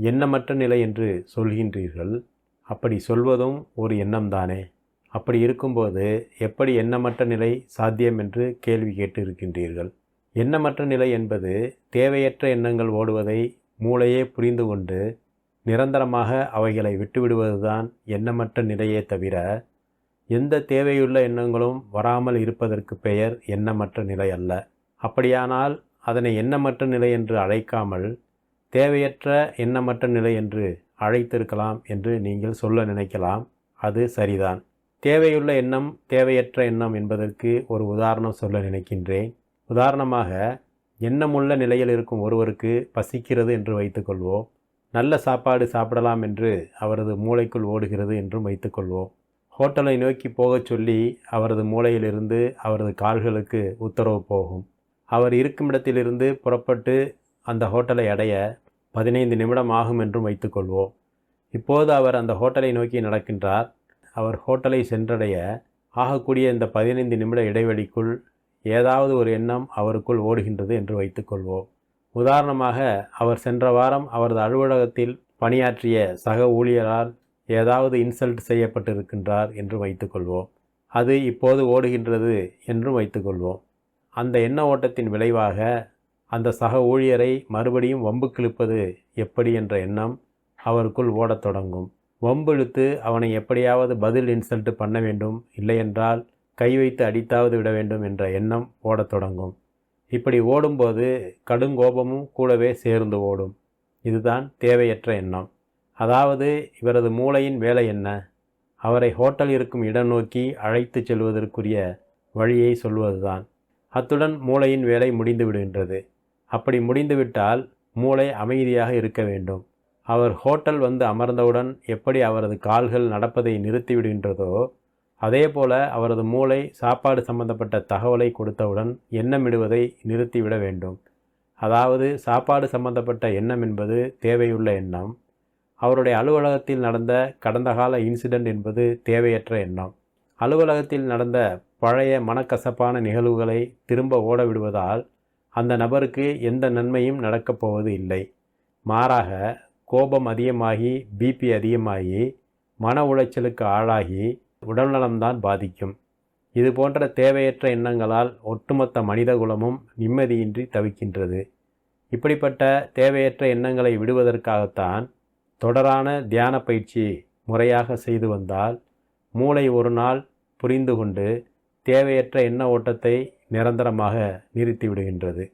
எண்ணமற்ற நிலை என்று சொல்கின்றீர்கள். அப்படி சொல்வதும் ஒரு எண்ணம்தானே? அப்படி இருக்கும்போது எப்படி எண்ணமற்ற நிலை சாத்தியம் என்று கேள்வி கேட்டு இருக்கின்றீர்கள் எண்ணமற்ற நிலை என்பது தேவையற்ற எண்ணங்கள் ஓடுவதை மூளையே புரிந்து கொண்டு நிரந்தரமாக அவைகளை விட்டுவிடுவதுதான் எண்ணமற்ற நிலையே தவிர எந்த தேவையுள்ள எண்ணங்களும் வராமல் இருப்பதற்கு பெயர் எண்ணமற்ற நிலை அல்ல. அப்படியானால் அதனை எண்ணமற்ற நிலை என்று அழைக்காமல் தேவையற்ற எண்ணமற்ற நிலை என்று அழைத்திருக்கலாம் என்று நீங்கள் சொல்ல நினைக்கலாம் அது சரிதான். தேவையுள்ள எண்ணம் தேவையற்ற எண்ணம் என்பதற்கு ஒரு உதாரணம் சொல்ல நினைக்கின்றேன். உதாரணமாக எண்ணமுள்ள நிலையில் இருக்கும் ஒருவருக்கு பசிக்கிறது என்று வைத்துக்கொள்வோம். நல்ல சாப்பாடு சாப்பிடலாம் என்று அவரது மூளைக்குள் ஓடுகிறது என்றும் வைத்துக்கொள்வோம். ஹோட்டலை நோக்கி போகச் சொல்லி அவரது மூளையிலிருந்து அவரது கால்களுக்கு உத்தரவு போகும். அவர் இருக்கும் இடத்திலிருந்து புறப்பட்டு அந்த ஹோட்டலை அடைய பதினைந்து நிமிடம் ஆகும் என்றும் வைத்துக்கொள்வோம். இப்போது அவர் அந்த ஹோட்டலை நோக்கி நடக்கின்றார். அவர் ஹோட்டலை சென்றடைய ஆகக்கூடிய இந்த பதினைந்து நிமிட இடைவெளிக்குள் ஏதாவது ஒரு எண்ணம் அவருக்குள் ஓடுகின்றது என்று வைத்துக்கொள்வோம். உதாரணமாக அவர் சென்ற வாரம் அவரது அலுவலகத்தில் பணியாற்றிய சக ஊழியரால் ஏதாவது இன்சல்ட் செய்யப்பட்டிருக்கின்றார் என்று வைத்துக்கொள்வோம். அது இப்போது ஓடுகின்றது என்றும் வைத்துக்கொள்வோம். அந்த எண்ண ஓட்டத்தின் விளைவாக அந்த சக ஊழியரை மறுபடியும் வம்புக்கிழுப்பது எப்படி என்ற எண்ணம் அவருக்குள் ஓடத் தொடங்கும். வம்பிழுத்து அவனை எப்படியாவது பதில் இன்சல்ட் பண்ண வேண்டும் இல்லையென்றால் கை வைத்து அடித்தாவது விட வேண்டும் என்ற எண்ணம் ஓடத் தொடங்கும். இப்படி ஓடும்போது கடுங்கோபமும் கூடவே சேர்ந்து ஓடும். இதுதான் தேவையற்ற எண்ணம். அதாவது இவரது மூளையின் வேலை என்ன? அவரை ஹோட்டல் இருக்கும் இடம் நோக்கி அழைத்துச் செல்வதற்குரிய வழியை சொல்வதுதான். அத்துடன் மூளையின் வேலை முடிந்து விடுகின்றது. அப்படி முடிந்துவிட்டால் மூளை அமைதியாக இருக்க வேண்டும். அவர் ஹோட்டல் வந்து அமர்ந்தவுடன் எப்படி அவரது கால்கள் நடப்பதை நிறுத்திவிடுகின்றதோ அதே போல அவரது மூளை சாப்பாடு சம்பந்தப்பட்ட தகவலை கொடுத்தவுடன் எண்ணமிடுவதை நிறுத்திவிட வேண்டும். அதாவது சாப்பாடு சம்பந்தப்பட்ட எண்ணம் என்பது தேவையுள்ள எண்ணம். அவருடைய அலுவலகத்தில் நடந்த கடந்த கால இன்சிடெண்ட் என்பது தேவையற்ற எண்ணம். அலுவலகத்தில் நடந்த பழைய மனக்கசப்பான நிகழ்வுகளை திரும்ப ஓட விடுவதால் அந்த நபருக்கு எந்த நன்மையும் நடக்கப் போவது இல்லை. மாறாக கோபம் அதிகமாகி பிபி அதிகமாகி மன உளைச்சலுக்கு ஆளாகி உடல்நலம்தான் பாதிக்கும். இது போன்ற தேவையற்ற எண்ணங்களால் ஒட்டுமொத்த மனிதகுலமும் நிம்மதியின்றி தவிக்கின்றது. இப்படிப்பட்ட தேவையற்ற எண்ணங்களை விடுவதற்காகத்தான் தொடரான தியான பயிற்சி முறையாக செய்து வந்தால் மூளை ஒரு நாள் புரிந்து கொண்டு தேவையற்ற எண்ண ஓட்டத்தை நிரந்தரமாக நிறுத்தி விடுகின்றது